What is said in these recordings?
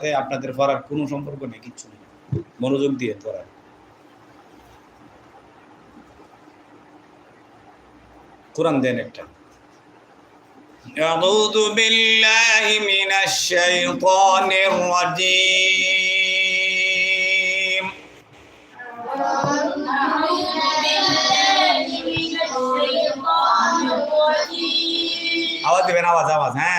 সাথে আপনাদের পড়ার কোনো সম্পর্ক নেই কিচ্ছু নেই মনোযোগ দিয়ে পড়ার কোরআন দেন একটা أعوذ بالله من الشيطان الرجيم আওয়াজ দেবেন আওয়াজ আওয়াজ হ্যাঁ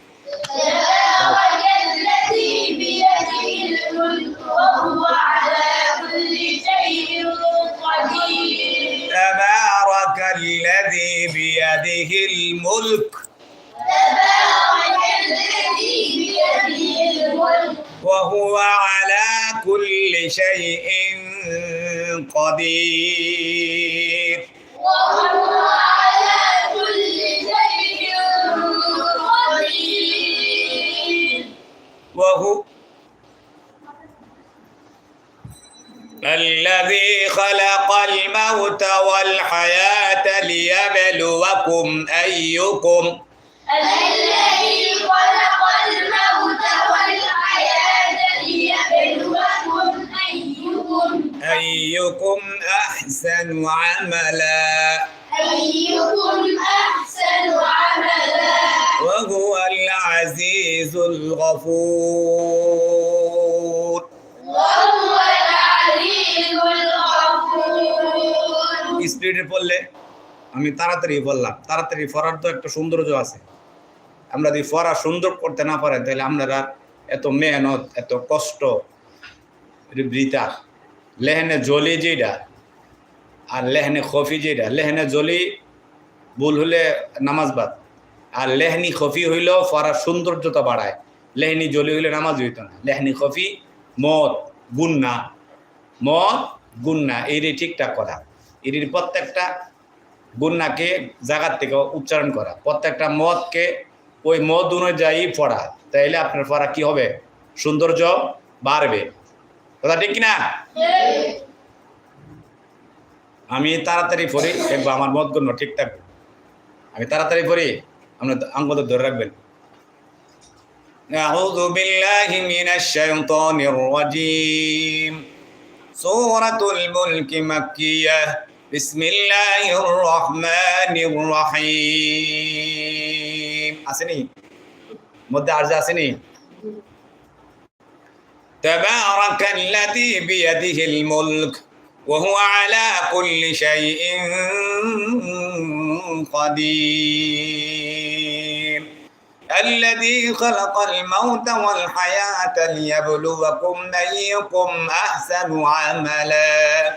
بيده الملك تبارك الذي بيده الملك. وهو على كل شيء قدير. الذي خلق الموت والحياة ليبلوكم أيكم. الذي خلق الموت والحياة ليبلوكم أيكم. أيكم أحسن عملا. أيكم أحسن عملا. وهو العزيز الغفور. স্পিডে পড়লে আমি তাড়াতাড়ি বললাম, তাড়াতাড়ি পড়ার তো একটা সৌন্দর্য আছে। আমরা যদি পড়া সুন্দর করতে না পারেন, তাহলে আপনারা এত মেহনত, এত কষ্ট বৃথা। লেহেনে জলি যেটা আর লেহেনে খফি যেটা লেহেনে জলি ভুল হলে নামাজ বাদ। আর লেহনি খফি হইলেও পড়ার সৌন্দর্যতা বাড়ায়। লেহনি জলি হইলে নামাজ হইত না। লেহনি খফি মদ, গুন্না মদ, গুন্না এই রে ঠিকঠাক করা। এর প্রত্যেকটা গুন্নাকে জায়গার থেকে উচ্চারণ করা প্রত্যেকটা মদকে ওই মদ অনুযায়ী পড়া তাইলে আপনার পড়া কি হবে সৌন্দর্য বাড়বে কথা ঠিক কিনা আমি তাড়াতাড়ি পড়ি দেখবো আমার মত গণ্য ঠিক থাকবে আমি তাড়াতাড়ি পড়ি আপনার আঙ্গদের ধরে রাখবেন أعوذ بالله من الشيطان الرجيم سورة الملك مكية بسم الله الرحمن الرحيم আসেনি মধ্যে আরজা আসেনি تبارك الذي بيده الملك وهو على كل شيء قدير الذي خلق الموت والحياة ليبلوكم أيكم أحسن عملا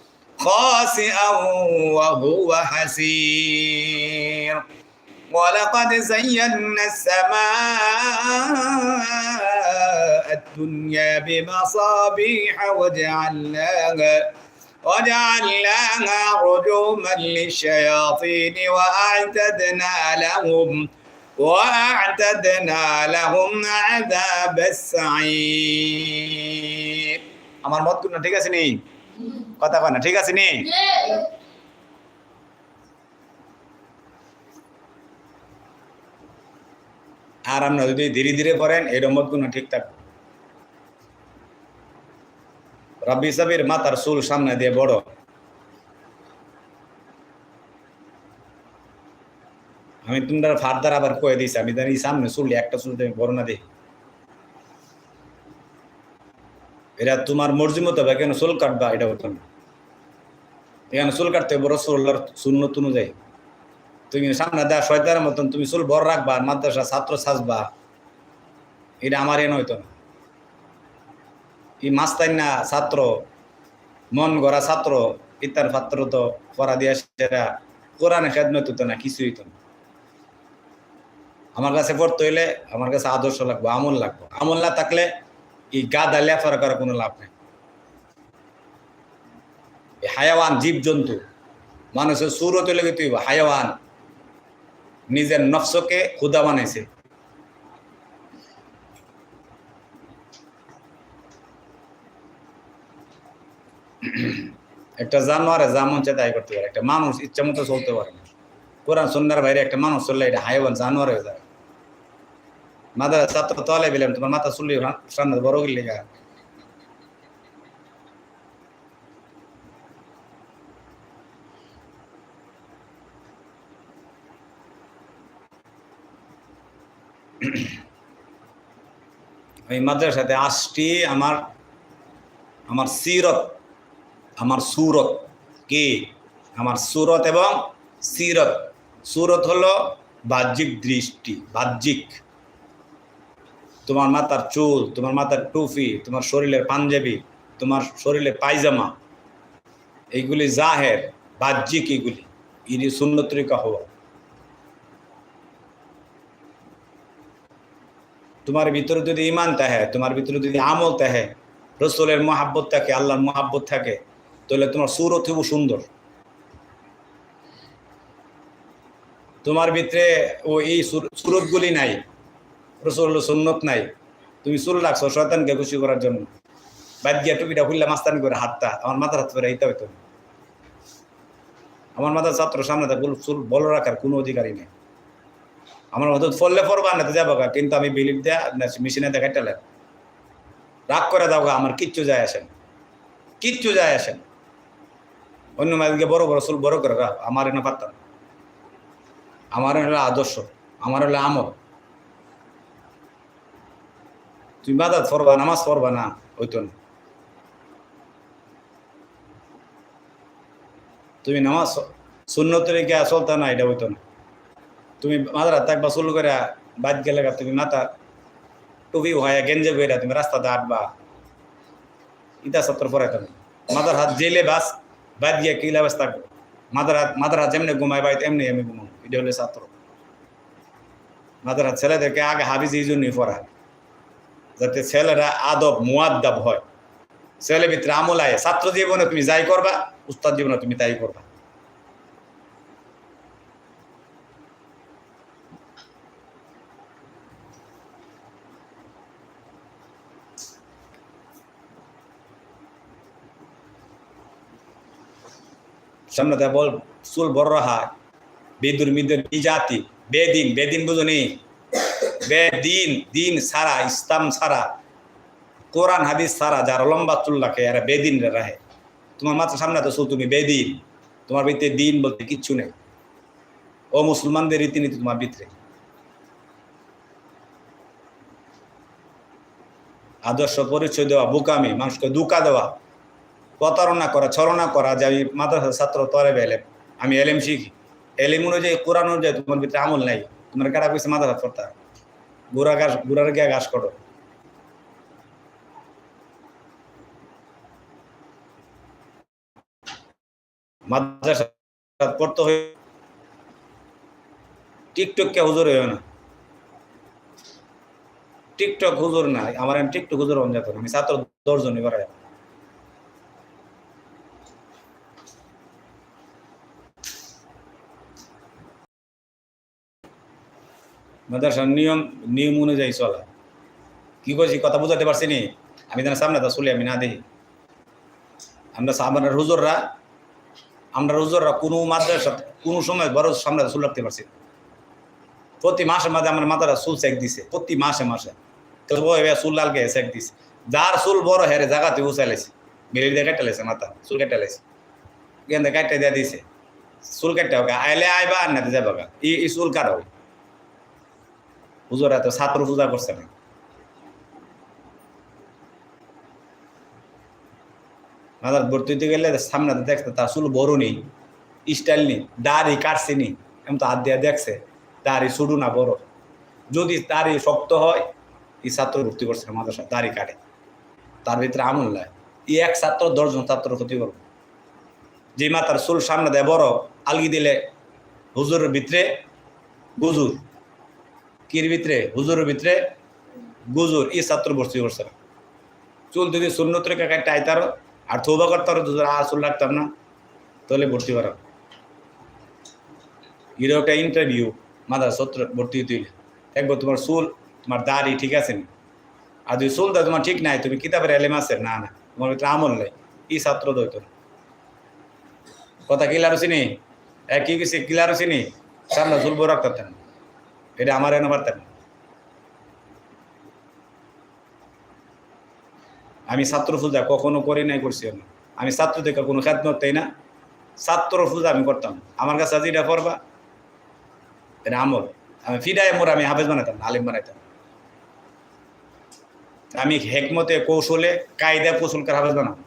خاسئا وهو حسير ولقد زينا السماء الدنيا بمصابيح وجعلناها وجعلناها رجوما للشياطين وأعتدنا لهم وأعتدنا لهم عذاب السعير আমার মত না ঠিক আছে নি কথা কয় ঠিক আছে নি? আর আমরা যদি ধীরে ধীরে পড়েন, এই রমত গুণ ঠিক থাকবে রব্বি সাবির মাতার চুল সামনে দিয়ে বড়। আমি তোমরা ফার্দার আবার কয়ে দিছি আমি জানি সামনে চুল একটা চুল তুমি বড় না দেখি এটা তোমার মর্জি মতো কেন চুল কাটবা, এটা হতো না। এখানে চুল কাটতে বড় চুল শূন্য অনুযায়ী। তুমি সামনে দেওয়া শয়তানের মতন তুমি চুল বড় রাখবা মাদ্রাসা ছাত্র সাজবা। এটা আমার এ নয়তো না এই মাস্তাই না ছাত্র, মন গড়া ছাত্র, ইত্যার ছাত্র তো পড়া দিয়া সেরা কোরআনে খেদমত হতো না, কিছুই হতো না। আমার কাছে পড়তে হইলে আমার কাছে আদর্শ লাগবে, আমল লাগবে। আমল না থাকলে এই গাদা লেফার করার কোনো লাভ নেই। হায়াওয়ান জীব জন্তু মানুষের সুরত লেগে তুই হায়াওয়ান। নিজের নফসকে খুদা বানাইছে। একটা জানোয়ারে যা মন চায় তাই করতে পারে। একটা মানুষ ইচ্ছা মতো চলতে পারে না। কোরআন সন্ন্যার বাইরে একটা মানুষ চললে এটা হাইওয়ান জানোয়ার হয়ে যায়। মাথা ছাত্র তলে পেলাম তোমার মাথা চুলি সামনে বড় গেলে ওই মাদ্রাসাতে আসটি আমার আমার সিরত, আমার সুরত কি? আমার সুরত এবং সিরত। সুরত হলো বাহ্যিক দৃষ্টি, বাহ্যিক। তোমার মাথার চুল, তোমার মাথার টুপি, তোমার শরীরের পাঞ্জাবি, তোমার শরীরের পায়জামা, এইগুলি জাহের, বাহ্যিক এগুলি। ইনি শূন্য তরিকা হওয়া। তোমার ভিতরে যদি ইমান থাকে, তোমার ভিতরে যদি আমল থাকে, রসুলের মহাব্বত থাকে, আল্লাহর মহাব্বত থাকে, তাহলে তোমার সুরত হইব সুন্দর। তোমার ভিতরে ও এই সুরতগুলি নাই রসুল সুন্নত নাই। তুমি চুল রাখছো শয়তানকে খুশি করার জন্য। বাদ গিয়া টুপিটা খুললে মাস্তানি করে হাতটা, আমার মাথার হাত করে এইটা হইতো। আমার মাথার ছাত্র সামনে থাকে চুল বল রাখার কোনো অধিকারই নেই। আমার হয়তো ফললে পড়বা না তো যাব কিন্তু আমি বিলিপ দেয়া মেশিনে দেখাই টেলেন রাগ করে দাও আমার কিচ্ছু যায় আসেন কিচ্ছু যায় আসেন অন্য মাইলকে বড় বড় চুল বড় করে রাখ, আমার এনে পারতাম। আমার হলো আদর্শ, আমার হলো আমল। তুমি বাদাত পড়বা, নামাজ পড়বা না, হইতো না। তুমি নামাজ শূন্য তরিকা চলতা না, এটা হইতো না। তুমি মাদার থাকবা, চুল করে বাদ গেলে তুমি মাথা টুপি হয় গেঞ্জে বইরা তুমি রাস্তাতে আটবা ইটা সত্তর পরে তুমি মাদার হাত জেলে বাস বাদ গিয়ে কি লাবাস থাকব? মাদার হাত মাদার হাত যেমনি ঘুমাই বাইতে এমনি আমি ঘুমাবো। এটা হলে ছাত্র। মাদার হাত ছেলেদেরকে আগে হাবিজ এই জন্যই পড়া যাতে ছেলেরা আদব মুয়াদ্দাব হয়। ছেলে ভিতরে আমল আয়। ছাত্র জীবনে তুমি যাই করবা, উস্তাদ জীবনে তুমি তাই করবা। সামনে বল, চুল বড় রাখা বেদুর মিদুর জাতি বেদিন বেদিন বুঝুনি বেদিন, দিন সারা, ইসলাম সারা। কোরআন, হাদিস সারা, যারা লম্বা চুল রাখে, এরা বেদিন রাখে। তোমার মাত্র সামনে তো চুল, তুমি বেদিন। তোমার ভিতরে দিন বলতে কিচ্ছু নেই। ও মুসলমানদের রীতিনীতি তোমার ভিতরে। আদর্শ পরিচয় দেওয়া, বুকামি, মানুষকে দুকা দেওয়া। প্রতারণা করা, ছলনা করা, যে আমি মাদ্রাসার ছাত্র তরে এলেম আমি এলেম শিখি। এলেম অনুযায়ী কোরআন অনুযায়ী তোমার ভিতরে আমল নাই, তোমার কারা কইছে মাদ্রাসা পড়তা গুড়া ঘাস গুড়ার গিয়া ঘাস করো মাদ্রাসা পড়তে হয়ে টিকটক কে হুজুর হইও না। টিকটক হুজুর না আমার আমি টিকটক হুজুর হন আমি ছাত্র দশজন এবার মাদ্রাসার নিয়ম নিয়ম অনুযায়ী চলা। কি করছি কথা বুঝাতে পারছি নি? আমি যেন সামনে তো চলি আমি না দেখি আমরা আমরা হুজুররা আমরা হুজুররা কোনো মাদ্রাসা কোনো সময় বড় সামনে চুল রাখতে পারছি। প্রতি মাসে মাঝে আমার মাথাটা চুল সেক দিছে, প্রতি মাসে মাসে। তো চুল লালকে সেক দিছে? যার চুল বড় হেরে জায়গাতে উচাইলাইছে মিলি দিয়ে কেটে লাইছে মাথা, চুল কেটে লাইছে কেন কাটতে দিয়ে দিছে। চুল কাটতে হোক, আইলে আইবা আর না যাবা। ই চুল কাট হবে হুজুরা তো ছাত্র পূজা করছে না। মাদার ভর্তি হইতে গেলে সামনে দেখতে তার চুল বড় নেই স্টাইল নেই, দাড়ি কাটছে নি এমন তো হাত দিয়ে দেখছে, দাড়ি শুরু না বড়। যদি দাড়ি শক্ত হয়, এই ছাত্র ভর্তি করছে না মাদ্রাসা দাড়ি কাটে। তার ভিতরে আমল নাই। এই এক ছাত্র দশজন ছাত্র ক্ষতি করবে। যে মাতার চুল সামনে দেয় বড়, আলগি দিলে হুজুরের ভিতরে গুজুর কির ভিতরে? হুজুরের ভিতরে? গুজুর, ই ছাত্র ভর্তি করছে চুল যদি রেখে কাটতে আইতারো আর থৌবা করতারো দুজন আর চুল রাখতাম না। তাহলে ভর্তি করা এরও একটা ইন্টারভিউ মাদার সত্র ভর্তি হইলে। একবার তোমার চুল, তোমার দাড়ি ঠিক আছে নি? আর যদি চুলটা তোমার ঠিক নাই, তুমি কিতাবের এলেম আছে না না, তোমার ভিতরে আমল নাই। ই ছাত্র দইত না কথা কিলার চিনি এক কি কিলার চিনি সামনে চুল বড় রাখতেন এটা আমার এনে পারতেন। আমি ছাত্র পূজা কখনো করি নাই করছি আমি ছাত্র থেকে কোনো খেদমত তাই না। ছাত্র পূজা আমি করতাম। আমার কাছে আজ এটা করবা এটা আমল। আমি ফিডায় মোর আমি হাফেজ বানাইতাম না, আলিম বানাইতাম। আমি হেকমতে কৌশলে কায়দা কৌশলকার হাফেজ বানাম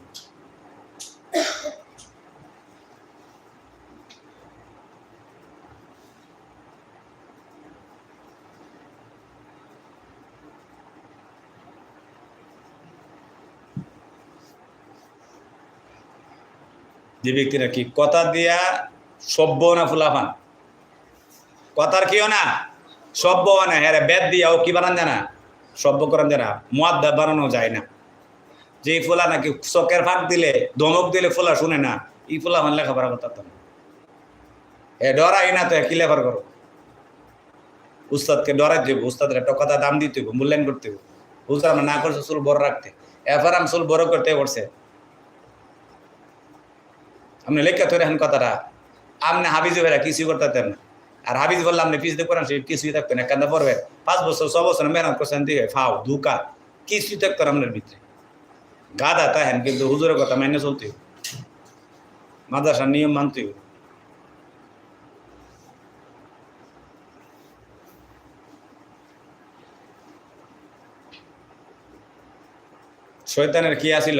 যে ব্যক্তিরা কি? কথা দিয়া সভ্য না ফুলাফান? কথার কিও না? সভ্য না। হ্যাঁ বেদ দিয়া ও কি বানান জানা? সভ্য করান জানা? মোয়াদ্দা বানানো যায় না। যে ফুলা নাকি চকের ফাঁক দিলে, ধমক দিলে ফুলা শুনে না, এই ফুলা আমার লেখাপড়া না। এ ডরাই না তো কি লেখার করো? উস্তাদকে ডরাই দেবো, উস্তাদের একটা কথা দাম দিতে হইব, মূল্যায়ন করতে হইব। উস্তাদ না করছে, চুল বড় রাখতে। এরপর আমি চুল বড় করতে করছে। আপনি লেখা তো এখন কথাটা। আপনি হাবিজ ভাইরা কিছুই করতে না। আর হাবিজ বললাম আপনি দিয়ে করেন সে কিছুই থাকতো না কান্দা পড়বে। পাঁচ বছর, ছ বছর মেহনত করছেন, দিয়ে ফাও, ধুকা, কিছুই থাকতো না আপনার ভিতরে। গাদা তাহেন কিন্তু হুজুরের কথা মেনে চলতে। মাদ্রাসার নিয়ম মানতে হইব। শয়তানের কি আসিল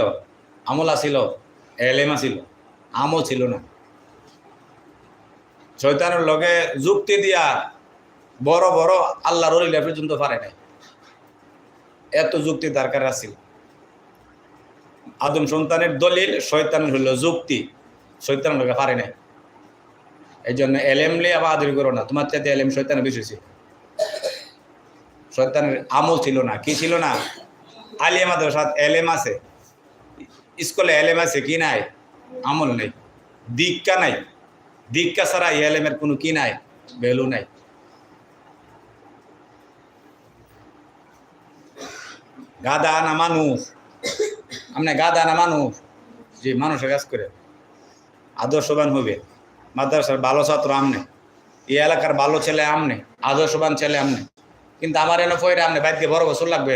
আমল আসিল এলেম আসিল আমল ছিল না। শয়তানের লগে যুক্তি দিয়া বড় বড় আল্লাহর রলিলা পর্যন্ত পারে নাই। এত যুক্তি দরকার আছিল। আদম সন্তানের দলিল, শয়তানের হইল যুক্তি। শৈতানের লগে পারে নাই। এই জন্য এলেম লিয়ে আবার আদরি করো না। তোমার চাইতে এলেম শৈতানের বেশি ছিল শয়তানের আমল ছিল না। কি ছিল না? আলিয়া মাদ্রাসাত এলেম আছে। স্কুলে এলেম আছে কি নাই? আমল নেই, দীক্ষা নাই। দীক্ষা ছাড়া এলেমের কোনো কি নাই, ভ্যালু নাই। গাদা না মানুষ আপনি গাদা না মানুষ, যে মানুষের কাজ করে। আদর্শবান হবে। মাদ্রাসার ভালো ছাত্র আমনে, এই এলাকার ভালো ছেলে আমনে, আদর্শবান ছেলে আমনে। কিন্তু আমার এনে পয়রা আমনে বাইরকে বড় বছর লাগবে।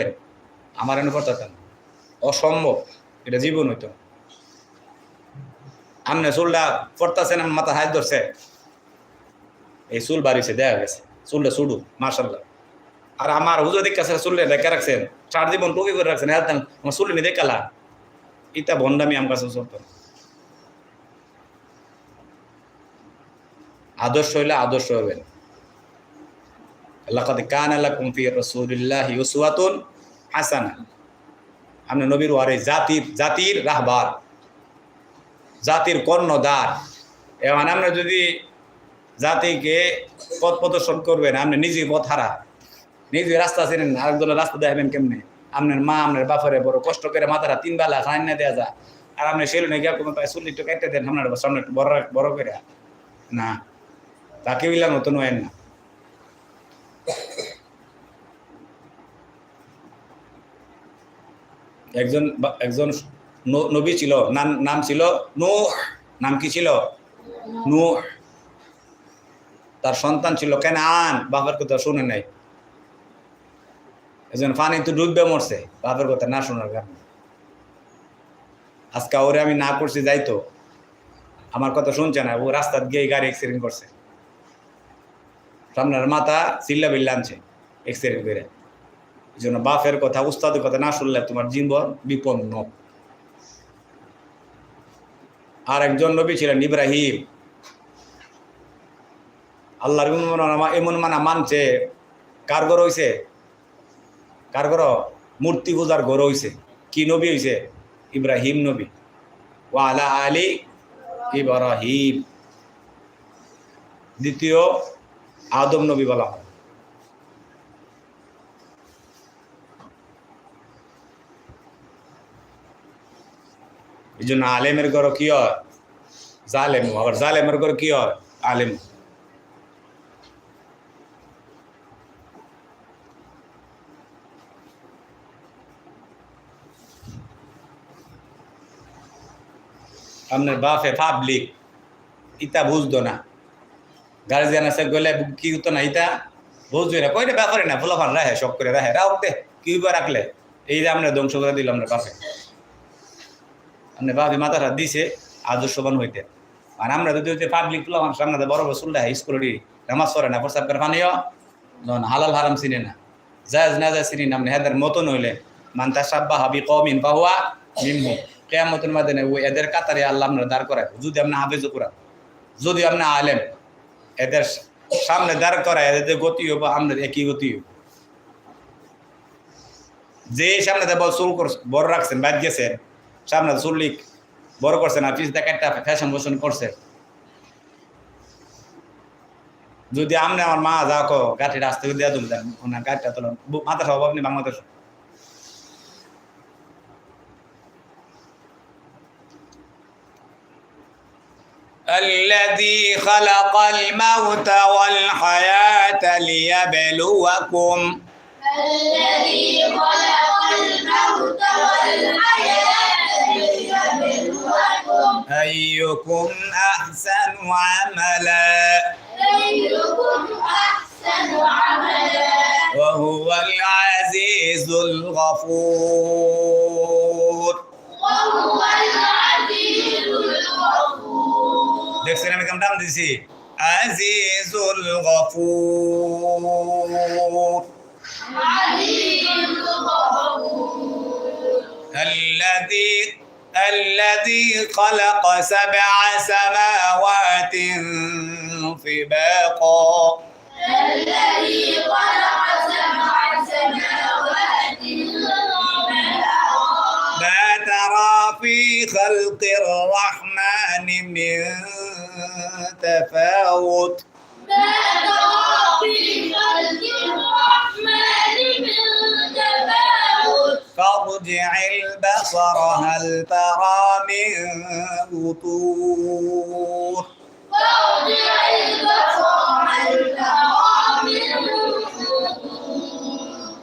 আমার এনে পড়তে অসম্ভব। এটা জীবন হইতো। আমনে চুলটা পড়তেছেন আমার মাথা হাত ধরছে। এই চুল বাড়িছে দেখা গেছে। চুলটা চুডু মার্শাল্লাহ আর আমার হুজুর দিক কাছে চুলে দেখে রাখছেন চার জীবন টুকি করে রাখছেন হ্যাঁ আমার চুলে নিয়ে দেখালা। ইটা ভণ্ডামি আমার কাছে চলতো। আদর্শ হইলে আদর্শ হবেন লাকাদ কান লাকুম ফি রাসূলিল্লাহি উসওয়াতুন হাসানা। আপনি নবীর ওয়ারে জাতির জাতির রাহবার। জাতির কর্ণদার এবং আপনি যদি জাতিকে পথ প্রদর্শন করবেন, আপনি নিজে পথ হারা। নিজে রাস্তা ছিলেন আরেকজনের রাস্তা দেখাবেন কেমনে? আপনার মা, আপনার বাপরে বড় কষ্ট করে মাথারা তিন বেলা খান না দেওয়া যায়। আর আপনি সেলুনে গিয়ে কোনো তাই চুল্লি একটু কেটে দেন, আপনার সামনে একটু বড় বড় করে। না, তাকে বিলাম নতুন হয় না। একজন একজন নবী ছিল। নাম নাম ছিল নূহ। নাম কি ছিল? নূহ। তার সন্তান ছিল কেন আন বাপের কথা শুনে নাই। একজন পানি তো ডুববে মরছে। বাপের কথা না শোনার কারণে। আজকে ওরে আমি না করছি যাইতো আমার কথা শুনছে না। ও রাস্তার গিয়ে গাড়ি অ্যাক্সিডেন্ট করছে। সামনের মাথা চিল্লা বিল্লা আনছে অ্যাক্সিডেন্ট করে। এই জন্য বাপের কথা, উস্তাদের কথা না শুনলে তোমার জীবন বিপন্ন। আর একজন নবী ছিলেন ইব্রাহিম। আল্লাহর এমন মানা- মানছে, কার ঘর হইছে? কার ঘর? মূর্তি পূজার ঘর হইছে। কি নবী হইছে? ইব্রাহিম নবী। ওয়ালা আলী ইব্রাহিম। দ্বিতীয় আদম নবী বলা এই জন্য আলেমের ঘর কি হয়? জালেম, আবার জালেমের ঘর কি হয়? আলেম। আপনার বাপে পাবলিক ইতা বুঝতো না। গার্জিয়ান আছে গেলে কি হতো না ইতা? বুঝবে না। কয়টা ব্যাপারে না, ফুলাফান রাহে, শখ করে রাহে। রাখ দে কি রাখলে? এই যে আমরা ধ্বংস করে দিলাম আমরা বাপে। আপনি বাপে মাথাটা দিছে, আদর্শবান হইতে। আর আমরা যদি হইতে পাবলিক ফুলাফান সামনে দিয়ে বড় বড় চুলটা স্কুলে নামাজ পড়ে না, প্রস্তাব করে, পানিও হালাল, হারাম চিনে না। জায়জ, না যায় চিনি না। হেদের মতন হইলে মান্তা সাব্বা হাবি কমিন পাহুয়া মিমহু কেয়ামতের মাধ্যমে ওই এদের কাতারে আল্লাহ আপনার দাঁড় করায়। যদি আপনি হাফেজ কোরআন, যদি আপনি আলেম, এদের সামনে দাঁড় করায়, এদের গতি হব আপনার একই গতি হইব। যে সামনে বল বড় রাখছেন, বাদ গেছেন সামনে চুল্লিক বড় করছেন আর পিস দেখা একটা ফ্যাশন ফ্যাশন করছেন যদি আপনি আমার মা যাও কো গাঠিটা আসতে দিয়ে দিল দেন ওনার গাঠিটা তোলেন মাথা সব আপনি বাংলাদেশ الذي خلق الموت والحياة ليبلوكم الذي خلق الموت والحياة أيكم أحسن عملا؟ أيكم أحسن عملا؟ وهو العزيز الغفور. وهو العزيز الغفور. دكتور عزيز الغفور. الذي الذي خلق سبع سماوات طباقا الذي خلق سبع سماوات ما ترى في خلق الرحمن من تفاوت؟ ما ترى في خلق الرحمن فارجع البصر هل ترى من فطور فارجع البصر هل ترى من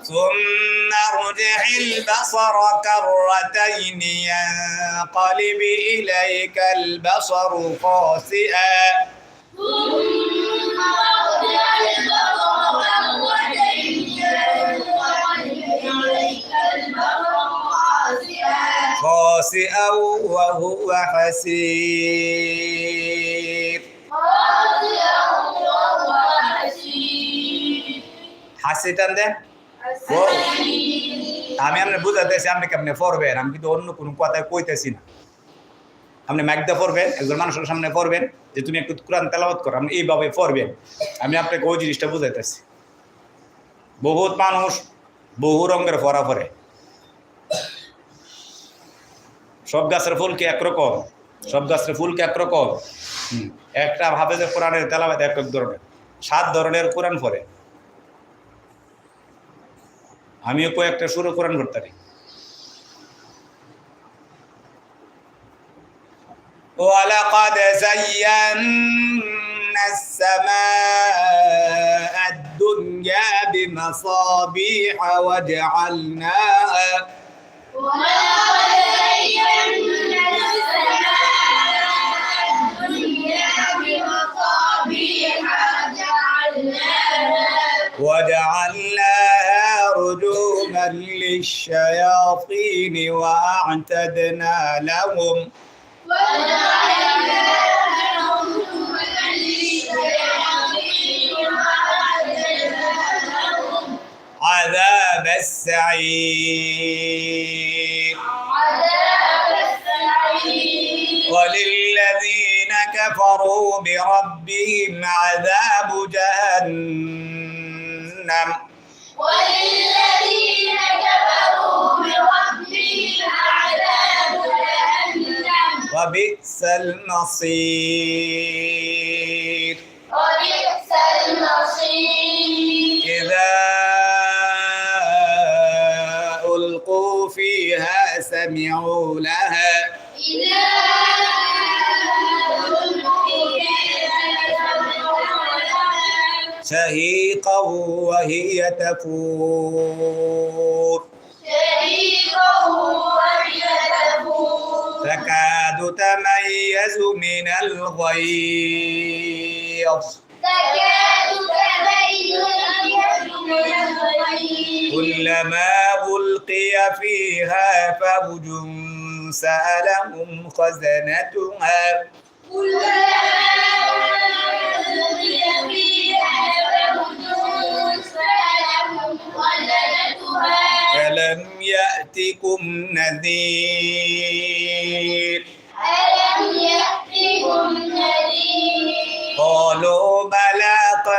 ثم ارجع البصر كرتين ينقلب إليك البصر خاسئا. ثم خاسئا خاسئا وهو حسير خاسئا وهو حسير হাসিটান দেন حسير আমি আপনি বুঝাতেছি আপনি কেমনে পড়বেন আমি কিন্তু অন্য কোনো কথা কইতেছি না আপনি মাইকদা পড়বেন একজন মানুষের সামনে পড়বেন যে তুমি একটু কোরআন তেলাওয়াত করো আপনি এইভাবে পড়বেন আমি আপনাকে ওই জিনিসটা বুঝাইতেছি বহুত মানুষ বহু রঙের পড়া পড়ে সব গাছের ফুল কি একরকম সব গাছের ফুল কি একরকম হুম। একটা ভাবে যে কোরআনের তেলাওয়াত এক এক ধরনের সাত ধরনের কোরআন পড়ে আমিও কয়েকটা সুরো কোরআন পড়তে পারি ولقد زينا السماء الدنيا بمصابيح وجعلناها وجعلناها رجوما للشياطين وأعتدنا لهم. وجعلناها عذاب السعير. عذاب السعير. وللذين كفروا بربهم عذاب جهنم. وللذين كفروا بربهم عذاب جهنم. وبئس المصير. وبئس المصير. إذا سمعوا لها. شهيقا وهي تفور. شريكا وهي تفور تكاد تميز من الغيظ. كلما ألقي فيها فوج سألهم خزنتها. ألم يأتكم نذير؟ ألم يأتكم نذير؟ قالوا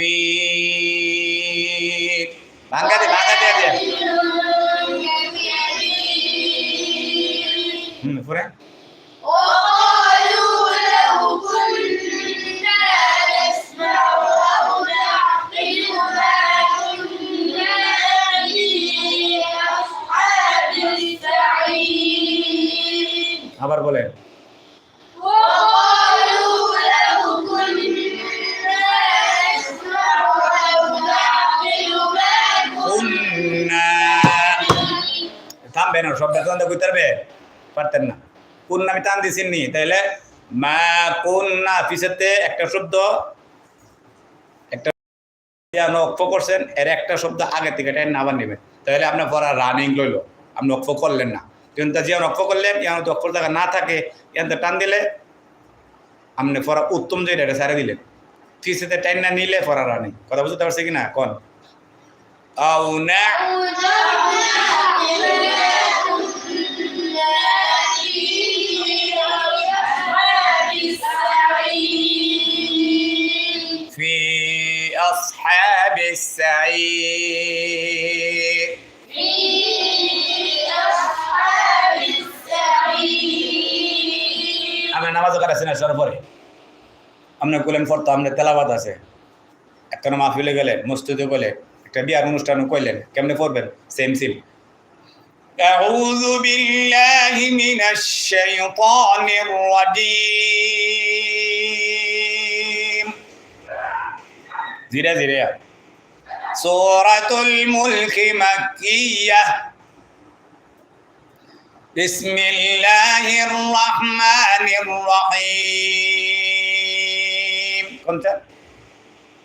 كبير ভাঙ্গা দে ভাঙ্গা দে দে হুম পরে কইতে পারতেন না। আমি টান দিছি নি তাইলে, মা কুন্না পিছেতে একটা শব্দ, একটা ইয়ানো করছেন, এর একটা শব্দ আগে থেকে টাইম আবার নেবেন। তাহলে আপনার পড়া রানিং লইলো। আপনি অক্ষ করলেন না। কিন্তু করলেন অক্ষর জায়গা না থাকে ইয়ান তো টান দিলে আপনি পড়া উত্তম যেটা এটা সারে দিলেন। ফিসেতে টাইম না নিলে পড়া রানিং কথা বুঝতে পারছি কি না কোন? আও না السعير আমরা নামাজ কাটাছি না সর পরে আপনি কইলেন ফর্ত আপনার তেলাবাদ আছে একটা মাহফিলে গেলেন মসজিদে গেলে একটা বিয়ার অনুষ্ঠান কইলেন কেমনে পড়বেন সেম সিম أعوذ بالله من الشيطان الرجيم زيرا زيرا سورة الملك مكية. بسم الله الرحمن الرحيم. كنت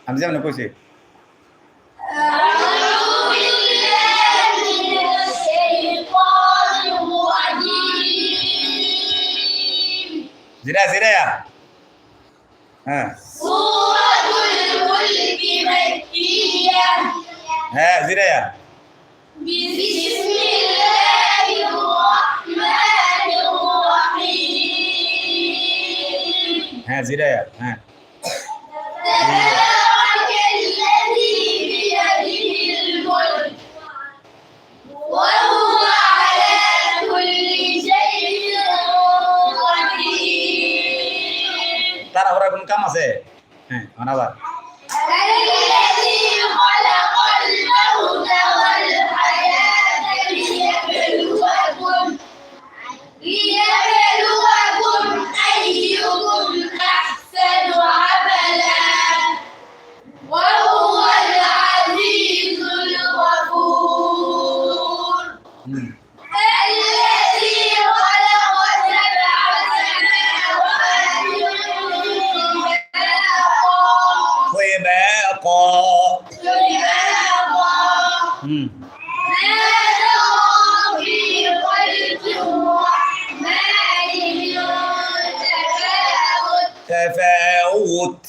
حمزة من كوشي أعوذ بالله زيدا زيدا يا. ها. হ্যাঁ জিরাইয়া। হ্যাঁ জিরাইয়া হ্যাঁ। হুম। ما ترى في خلق الرحمن من تفاوت تفاوت